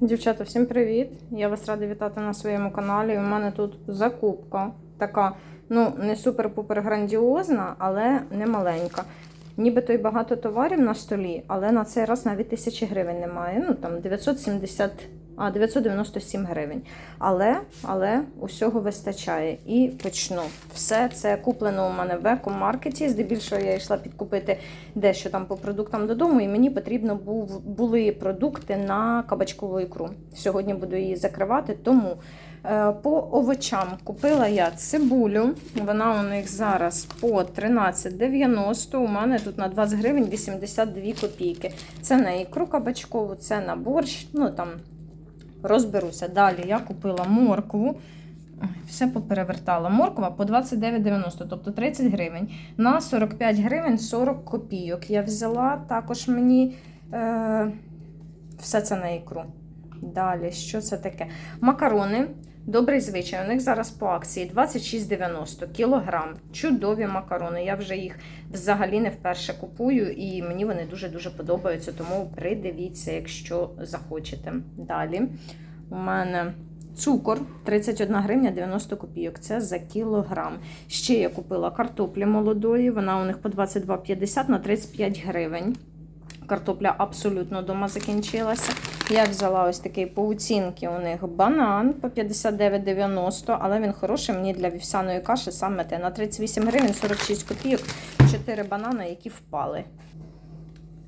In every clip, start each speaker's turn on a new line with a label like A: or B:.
A: Дівчата, всім привіт! Я вас рада вітати на своєму каналі. У мене тут закупка така, ну, не супер-пупер грандіозна, але не маленька. Нібито й багато товарів на столі, але на цей раз навіть тисячі гривень немає. Ну там 970, а 997 гривень. Але, але усього вистачає. І почну. Все це куплено у мене в екомаркеті. Здебільшого я йшла підкупити дещо там по продуктам додому, і мені потрібно був, були продукти на кабачкову ікру. Сьогодні буду її закривати, тому. Е, По овочам купила я цибулю. Вона у них зараз по 13,90. У мене тут на 20 гривень 82 копійки. Це на ікру кабачкову, це на борщ. Ну там розберуся. Далі я купила моркву. Все поперевертала. Морква по 29,90, тобто 30 гривень. На 45 гривень 40 копійок. Я взяла також мені е, все це на ікру. Далі, що це таке? Макарони. Добрий звичай. У них зараз по акції 26,90 кілограм. Чудові макарони. Я вже їх взагалі не вперше купую, і мені вони дуже-дуже подобаються. Тому придивіться, якщо захочете. Далі у мене цукор 31 гривня 90 копійок. Це за кілограм. Ще я купила картоплі молодої. Вона у них по 22,50 на 35 гривень. Картопля абсолютно дома закінчилася. Я взяла ось такий по оцінки у них банан по 59,90, але він хороший мені для вівсяної каші саме те. На 38 гривень 46 копійок, 4 банани, які впали.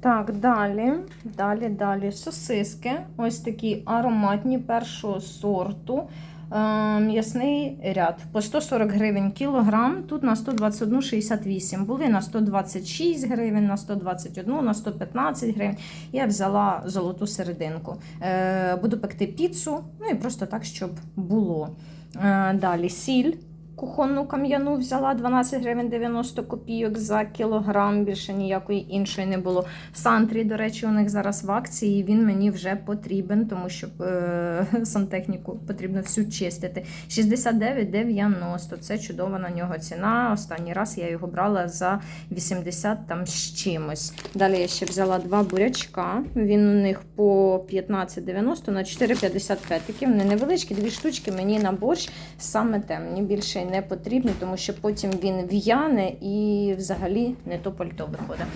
A: Так, далі, далі, далі. Сосиски. Ось такі ароматні першого сорту. Е, М'ясний ряд по 140 гривень кілограм, тут на 121,68. Були на 126 гривень, на 121, на 115 гривень. Я взяла золоту серединку. Е, Буду пекти піцу, ну і просто так, щоб було. Е, Далі сіль. Кухонну кам'яну взяла 12 гривень 90 копійок за кілограм, більше ніякої іншої не було. Сантрі, до речі, у них зараз в акції. Він мені вже потрібен, тому що е, сантехніку потрібно всю чистити. 69,90. Це чудова на нього ціна. Останній раз я його брала за 80 там з чимось. Далі я ще взяла два бурячка. Він у них по 15,90 на 4,55. Такі вони невеличкі, дві штучки мені на борщ саме те. Мені більше не потрібні, тому що потім він в'яне і взагалі не то пальто виходить.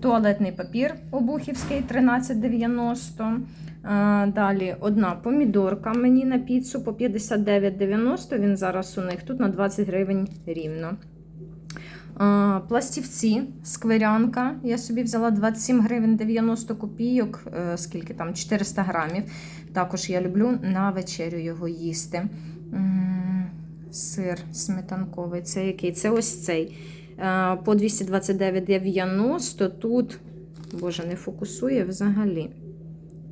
A: Туалетний папір обухівський 13,90. Далі одна помідорка мені на піцу по 59,90. Він зараз у них тут на 20 гривень рівно. Пластівці, скверянка. Я собі взяла 27 гривень 90 копійок, е, скільки там 400 грамів. Також я люблю на вечерю його їсти. Сир сметанковий. Це який? Це ось цей. Е, По 229,90. Тут, боже, не фокусує взагалі.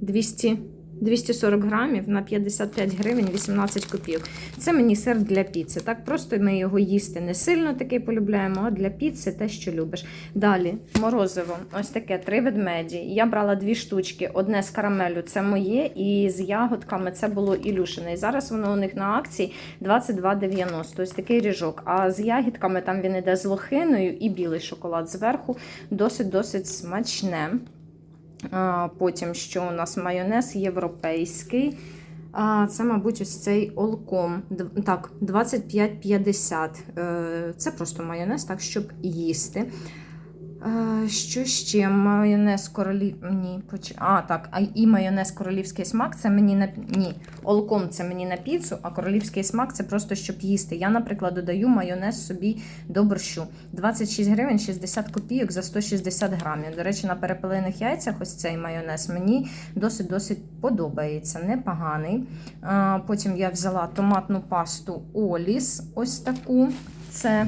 A: 200, 240 грамів на 55 гривень 18 копійок. Це мені сир для піци. Так просто ми його їсти не сильно такий полюбляємо, а для піци те, що любиш. Далі, морозиво. Ось таке три ведмеді. Я брала дві штучки. Одне з карамелю це моє, і з ягодками це було Ілюшине. І зараз воно у них на акції 22,90. Ось такий ріжок. А з ягідками там він іде з лохиною і білий шоколад зверху. Досить-досить смачне. Потім, що у нас майонез європейський. Це, мабуть, ось цей олком. Так, 25,50. Е, Це просто майонез, так, щоб їсти. Е, Що ще? Майонез королів. Ні, поч... А, так, а і майонез королівський смак це мені на ні. Олком це мені на піцу, а королівський смак це просто щоб їсти. Я, наприклад, додаю майонез собі до борщу. 26 гривень 60 копійок за 160 грамів. До речі, на перепелених яйцях ось цей майонез мені досить-досить подобається. Непоганий. Потім я взяла томатну пасту Оліс. Ось таку. Це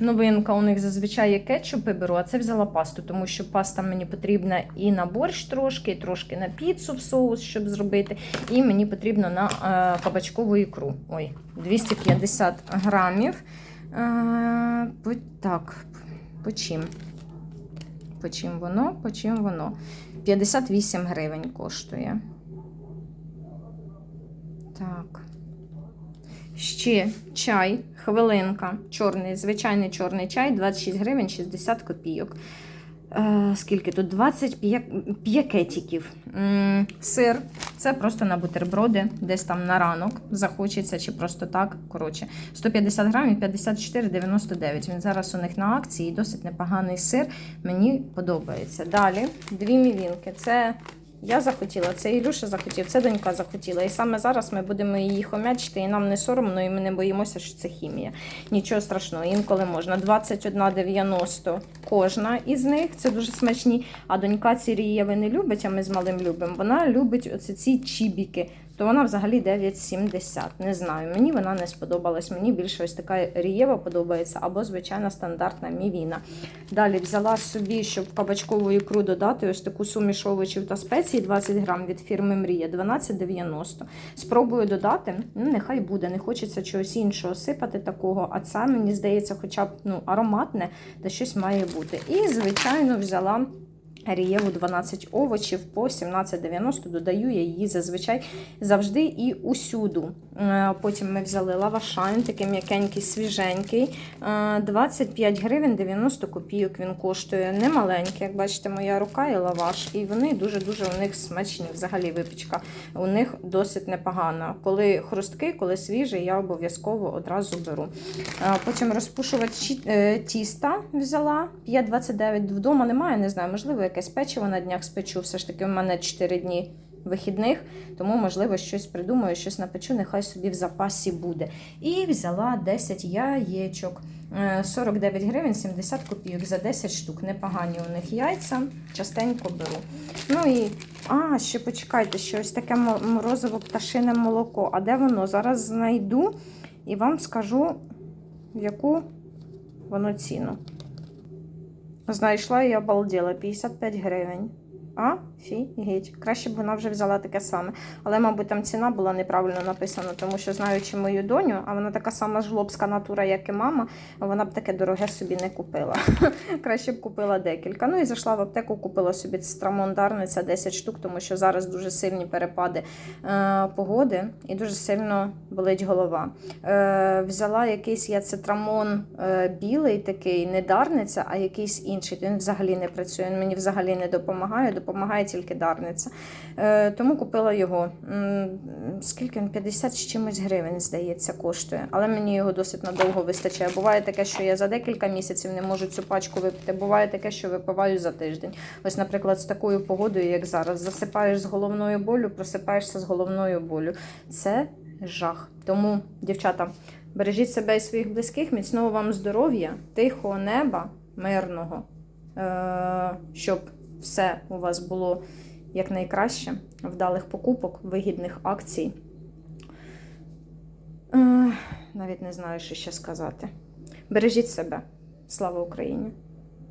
A: Новинка у них зазвичай є кетчупи беру, а це взяла пасту, тому що паста мені потрібна і на борщ трошки, і трошки на піцу в соус, щоб зробити. І мені потрібно на е, кабачкову ікру. Ой, 250 грамів. Е, так, по чим? По чим воно? По чим воно? 58 гривень коштує. Так. Ще чай, хвилинка, чорний, звичайний чорний чай, 26 гривень 60 копійок. Е, скільки тут? 20 п'якетиків. Сир Це просто на бутерброди, десь там на ранок захочеться, чи просто так. Коротше, 150 грамів 54,99. Він зараз у них на акції, досить непоганий сир. Мені подобається. Далі дві мівінки. Це я захотіла, це Ілюша захотів, це донька захотіла. І саме зараз ми будемо її хомячити, і нам не соромно, і ми не боїмося, що це хімія. Нічого страшного, інколи можна. 21,90 кожна із них. Це дуже смачні. А донька ці рієви не любить, а ми з малим любимо. Вона любить оці ці чібіки. То вона взагалі 9,70. Не знаю. Мені вона не сподобалась. Мені більше ось така рієва подобається, або звичайна стандартна мівіна. Далі взяла собі, щоб в кабачкову ікру додати ось таку суміш овочів та спецій 20 грам від фірми Мрія 12,90. Спробую додати. Ну, нехай буде. Не хочеться чогось іншого сипати такого. А це мені здається, хоча б ну, ароматне, та щось має бути. І, звичайно, взяла. Рієву 12 овочів по 17,90. Додаю я її зазвичай завжди і усюду. Е, Потім ми взяли лавашайн, такий м'якенький, свіженький. Е, 25 гривень 90 копійок він коштує. Немаленький, як бачите, моя рука і лаваш. І вони дуже-дуже у них смачні. Взагалі випічка у них досить непогана. Коли хрусткий, коли свіжий, я обов'язково одразу беру. Е, Потім розпушувач е, тіста взяла 5,29. Вдома немає, не знаю, можливо, якесь печиво на днях спечу. Все ж таки, у мене 4 дні вихідних, тому, можливо, щось придумаю, щось напечу, нехай собі в запасі буде. І взяла 10 яєчок. Е, 49 гривень 70 копійок за 10 штук. Непогані у них яйця, частенько беру. Ну і, а, ще почекайте, що ось таке мо- морозиво пташине молоко. А де воно? Зараз знайду і вам скажу, в яку воно ціну. Знайшла і обалділа 55 гривень. А, фігеть. Краще б вона вже взяла таке саме. Але, мабуть, там ціна була неправильно написана, тому що, знаючи мою доню, а вона така сама жлобська натура, як і мама, вона б таке дороге собі не купила. Краще б купила декілька. Ну і зайшла в аптеку, купила собі страмон Дарниця 10 штук, тому що зараз дуже сильні перепади е, погоди і дуже сильно болить голова. Е, взяла якийсь я цитрамон е, білий, такий, не дарниця, а якийсь інший. Він взагалі не працює, він мені взагалі не допомагає, допомагає тільки дарниця. Е, тому купила його. Скільки він? 50 з чимось гривень, здається, коштує. Але мені його досить надовго вистачає. Буває таке, що я за декілька місяців не можу цю пачку випити. Буває таке, що випиваю за тиждень. Ось, наприклад, з такою погодою, як зараз, засипаєш з головною болю, просипаєшся з головною болю. Це жах. Тому, дівчата, бережіть себе і своїх близьких, міцного вам здоров'я, тихого неба, мирного, е- щоб все у вас було якнайкраще, вдалих покупок, вигідних акцій. Навіть не знаю, що ще сказати. Бережіть себе. Слава Україні!